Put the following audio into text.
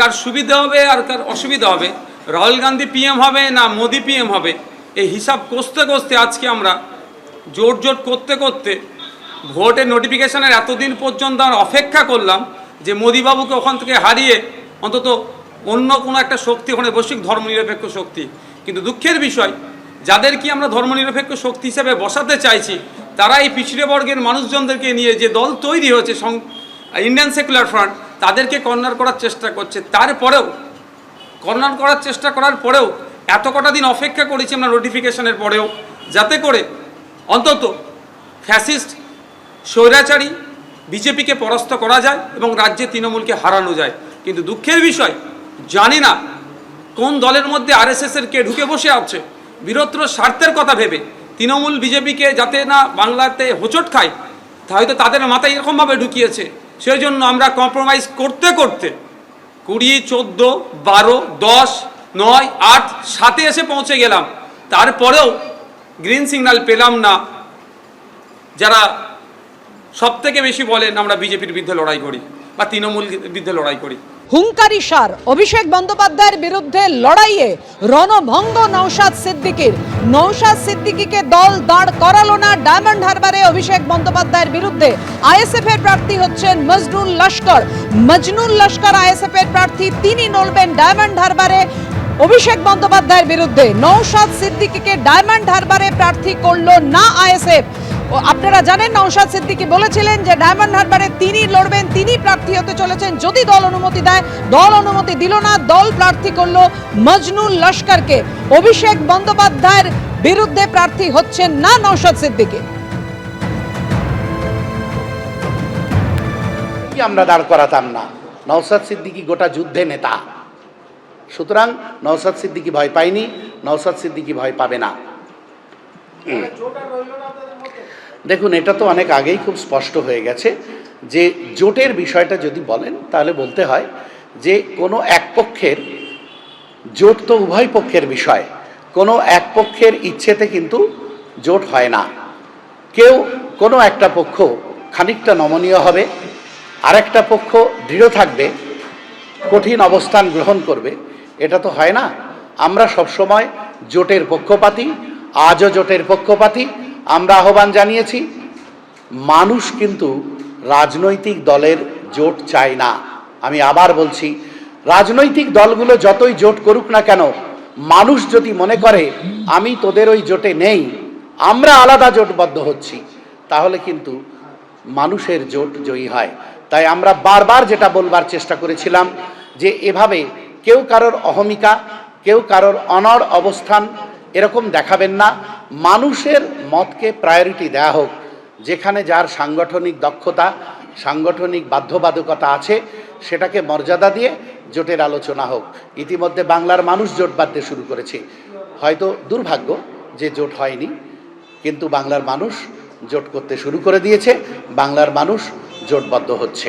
কার সুবিধা হবে আর কার অসুবিধা হবে? রাহুল গান্ধী পিএম হবে না মোদি পিএম হবে? এই হিসাব কষতে কষতে আজকে আমরা জোট জোট করতে করতে ভোটের নোটিফিকেশনের এতদিন পর্যন্ত আমরা অপেক্ষা করলাম যে মোদিবাবুকে ওখান থেকে হারিয়ে অন্তত অন্য কোনো একটা শক্তি ওখানে বৈশ্বিক ধর্মনিরপেক্ষ শক্তি। কিন্তু দুঃখের বিষয়, যাদের কি আমরা ধর্মনিরপেক্ষ শক্তি হিসেবে বসাতে চাইছি, তারা এই পিছড়ে বর্গের মানুষজনদেরকে নিয়ে যে দল তৈরি হয়েছে ইন্ডিয়ান সেকুলার ফ্রন্ট তাদেরকে কর্নার করার চেষ্টা করছে। তারপরেও, কর্নার করার চেষ্টা করার পরেও এত কটা দিন অপেক্ষা করেছি আমরা নোটিফিকেশনের পরেও, যাতে করে অন্তত ফ্যাসিস্ট স্বৈরাচারী বিজেপিকে পরাস্ত করা যায় এবং রাজ্যে তৃণমূলকে হারানো যায়। কিন্তু দুঃখের বিষয়, জানি না কোন দলের মধ্যে আরএসএসের কে ঢুকে বসে আছে। বীরত্র স্বার্থের কথা ভেবে তৃণমূল বিজেপিকে যাতে না বাংলাতে হোঁচট খায় হয়তো তাদের মাথায় এরকমভাবে ঢুকিয়েছে। সেই জন্য আমরা কম্প্রোমাইজ করতে করতে কুড়ি, চোদ্দ, বারো, দশ, নয়, আট, সাতে এসে পৌঁছে গেলাম। তারপরেও গ্রিন সিগন্যাল পেলাম না। যারা সব থেকে বেশি বলেন, আমরা বিজেপির বিরুদ্ধে লড়াই করি বা তৃণমূল বিরুদ্ধে লড়াই করি। হুঙ্কারি সার। অভিষেক বন্দ্যোপাধ্যায়ের বিরুদ্ধে লড়াইয়ে রণভঙ্গ নৌশাদ সিদ্দিকীর। নৌশাদ সিদ্দিকিকে দল দাঁড় করালো না ডায়মন্ড হারবারে অভিষেক বন্দ্যোপাধ্যায়ের বিরুদ্ধে। আইএসএফ এর প্রার্থী হচ্ছেন মজনুল লস্কর। মজনুল লস্কর আইএসএফ এর প্রার্থী, তিনি লড়বেন ডায়মন্ড হারবারে অভিষেক বন্দ্যোপাধ্যায়ের বিরুদ্ধে। নৌশাদ সিদ্দিকিকে ডায়মন্ড হারবারে প্রার্থী করল না আইএসএফ। আপনারা জানেন নৌশাদ সিদ্দিকী বলেছিলেন যে ডায়মন্ড হারবারে তিনি লড়বেন, তিনি প্রার্থী হতে চলেছেন। যদি দল অনুমতি দেয়, দল অনুমতি দিল না, দল প্রার্থী করল মজনুল লস্করকে। অভিষেক বন্দ্যোপাধ্যায়ের বিরুদ্ধে প্রার্থী হচ্ছেন না নৌশাদ সিদ্দিকী। আমরা দাঁড় করাতাম না? নওসাদ সিদ্দিকী গোটা যুদ্ধে নেতা। সুতরাং নওসাদ সিদ্দিকী ভয় পায়নি নওসাদ সিদ্দিকী ভয় পাবে না। দেখুন, এটা তো অনেক আগেই খুব স্পষ্ট হয়ে গেছে যে জোটের বিষয়টা যদি বলেন, তাহলে বলতে হয় যে কোনো এক পক্ষের জোট তো উভয় পক্ষের বিষয়, কোনো এক পক্ষের ইচ্ছেতে কিন্তু জোট হয় না। কেউ কোনো একটা পক্ষ খানিকটা নমনীয় হবে, আরেকটা পক্ষ দৃঢ় থাকবে, কঠিন অবস্থান গ্রহণ করবে, এটা তো হয় না। আমরা সবসময় জোটের পক্ষপাতী আজও জোটের পক্ষপাতী, আমরা আহ্বান জানিয়েছি, মানুষ কিন্তু রাজনৈতিক দলের জোট চায় না। আমি আবার বলছি, রাজনৈতিক দলগুলো যতই জোট করুক না কেন, মানুষ যদি মনে করে, আমি তোদের ওই জোটে নেই, আমরা আলাদা জোটবদ্ধ হচ্ছি, তাহলে কিন্তু মানুষের জোট জয়ী হয়। তাই আমরা বারবার যেটা বলবার চেষ্টা করেছিলাম, যে এভাবে কেউ কারোর অহমিকা, কেউ কারোর অনড় অবস্থান এরকম দেখাবেন না। মানুষের মতকে প্রায়োরিটি দেয়া হোক, যেখানে যার সাংগঠনিক দক্ষতা, সাংগঠনিক বাধ্যবাধকতা আছে, সেটাকে মর্যাদা দিয়ে জোটের আলোচনা হোক। ইতিমধ্যে বাংলার মানুষ জোট বাঁধতে শুরু করেছে। হয়তো দুর্ভাগ্য যে জোট হয়নি, কিন্তু বাংলার মানুষ জোট করতে শুরু করে দিয়েছে। বাংলার মানুষ জোটবদ্ধ হচ্ছে।